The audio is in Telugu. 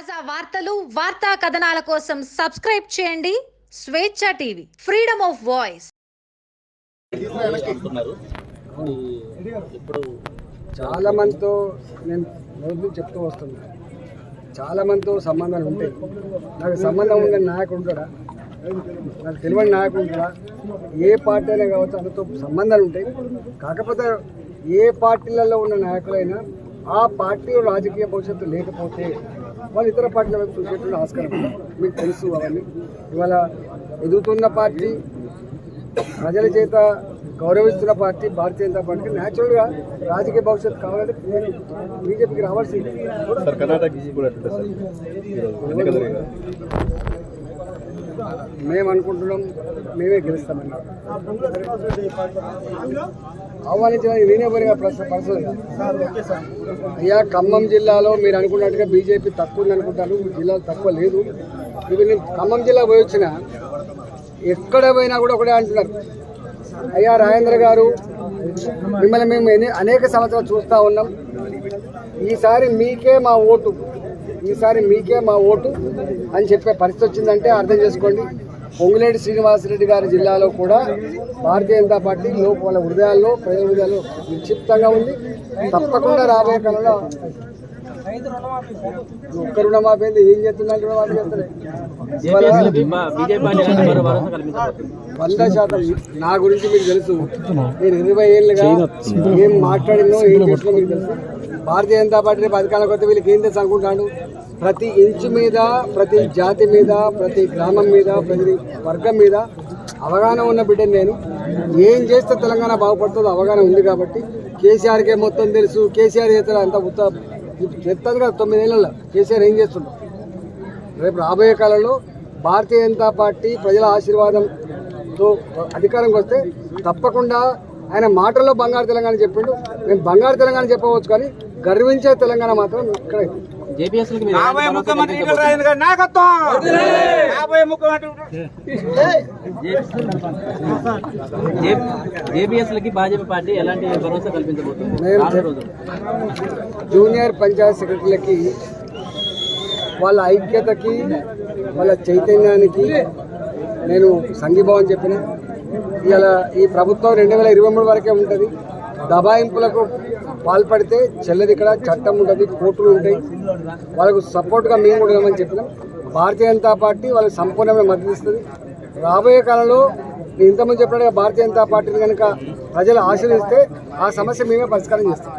తాజా వార్తలు వార్తా కథనాల కోసం సబ్స్క్రైబ్ చేయండి స్వేచ్ఛ టీవీ ఫ్రీడమ్ ఆఫ్ వాయిస్. ఇప్పుడు చాలా మందితో నేను రోజు చెప్తూ వస్తున్నా. చాలా మందితో సంబంధాలు ఉంటాయి. నాకు సంబంధం ఉండే నాయకుడు ఉంటాడా? నాకు తెలియని నాయకుడు ఉంటాడా? ఏ పార్టీ అయినా కావచ్చు అందుతో సంబంధాలు ఉంటాయి. కాకపోతే ఏ పార్టీలలో ఉన్న నాయకులైనా ఆ పార్టీ రాజకీయ భవిష్యత్తు లేకపోతే వాళ్ళు ఇతర పార్టీల వైపు చూసేటువంటి ఆస్కారం. మీకు తెలుసు అవన్నీ. ఇవాళ ఎదుగుతున్న పార్టీ ప్రజల చేత గౌరవిస్తున్న పార్టీ భారతీయ జనతా పార్టీకి న్యాచురల్గా రాజకీయ భవిష్యత్తు కావాలంటే బీజేపీకి రావాల్సింది. మేము అనుకుంటున్నాం మేమే గెలుస్తామన్నారు. ఆహ్వానించడానికి నేనే పర్సనల్ అయ్యా ఖమ్మం జిల్లాలో మీరు అనుకున్నట్టుగా బీజేపీ తక్కువ ఉంది అనుకుంటారు జిల్లా జిల్లాలో తక్కువ లేదు. ఇవి నేను ఖమ్మం జిల్లా పోయి వచ్చిన ఎక్కడ పోయినా కూడా ఒకటే అంటున్నారు. అయ్యా రాజేంద్ర గారు మిమ్మల్ని మేము అనేక సంవత్సరాలు చూస్తూ ఉన్నాం. ఈసారి మీకే మా ఓటు. ఈసారి మీకే మా ఓటు అని చెప్పే పరిస్థితి వచ్చిందంటే అర్థం చేసుకోండి. పొంగులేటి శ్రీనివాసరెడ్డి గారి జిల్లాలో కూడా భారతీయ జనతా పార్టీ లోపల హృదయాల్లో ప్రజల హృదయాల్లో నిక్షిప్తంగా ఉంది. తప్పకుండా రాబోయే కాలంలో ఒక్క రుణమాఫీ? ఏం చేస్తున్నారు? రుణమాఫీ వంద శాతం నా గురించి మీకు తెలుసు. నేను ఇరవై ఏళ్ళుగా ఏం మాట్లాడినో ఏం చేసినా మీకు తెలుసు. భారతీయ జనతా పార్టీ రేపు అధికారంలోకి వస్తే వీళ్ళకి ఏం తెలుసు అనుకుంటాను ప్రతి ఇంచు మీద ప్రతి జాతి మీద ప్రతి గ్రామం మీద ప్రతి వర్గం మీద అవగాహన ఉన్న బిడ్డని నేను. ఏం చేస్తే తెలంగాణ బాగుపడుతుందో అవగాహన ఉంది కాబట్టి. కేసీఆర్కే మొత్తం తెలుసు. కేసీఆర్ చేస్తారు అంత ఉత్త చెప్తాను కదా తొమ్మిది తొమ్మిదేళ్ళలో కేసీఆర్ ఏం చేస్తున్నాం రేపు రాబోయే కాలంలో భారతీయ జనతా పార్టీ ప్రజల ఆశీర్వాదంతో అధికారంకి వస్తే తప్పకుండా ఆయన మాటల్లో బంగారు తెలంగాణ చెప్పిండు. మేము బంగారు తెలంగాణ చెప్పవచ్చు కానీ గర్వించే తెలంగాణ మాత్రం ఇక్కడ రాబోయే ముఖ్యమంత్రి ఈటల రాజేంద్ర గారి నాయకత్వం రాబోయే ముఖ్యమంత్రి జేపీఎస్ లకి భాజపా పార్టీ ఎలాంటి భరోసా కల్పించబోతుంది? జూనియర్ పంచాయత్ సెక్రటరీలకి వాళ్ళ ఐక్యతకి వాళ్ళ చైతన్యానికి నేను సంఘీభావం చెప్పిన. ఇలా ఈ ప్రభుత్వం రెండు వేల ఇరవై మూడు వరకే ఉంటుంది. దబాయింపులకు పాల్పడితే చెల్లది ఇక్కడ చట్టం ఉంటుంది కోర్టులు ఉంటాయి. వాళ్ళకు సపోర్ట్గా మేము కూడా ఉన్నామని చెప్పినాం. భారతీయ జనతా పార్టీ వాళ్ళకి సంపూర్ణమైన మద్దతు ఇస్తుంది. రాబోయే కాలంలో నేను ఇంతకుముందు చెప్పినట్టుగా భారతీయ జనతా పార్టీని కనుక ప్రజలు ఆశీర్వదిస్తే ఆ సమస్య మేమే పరిష్కారం చేస్తాం.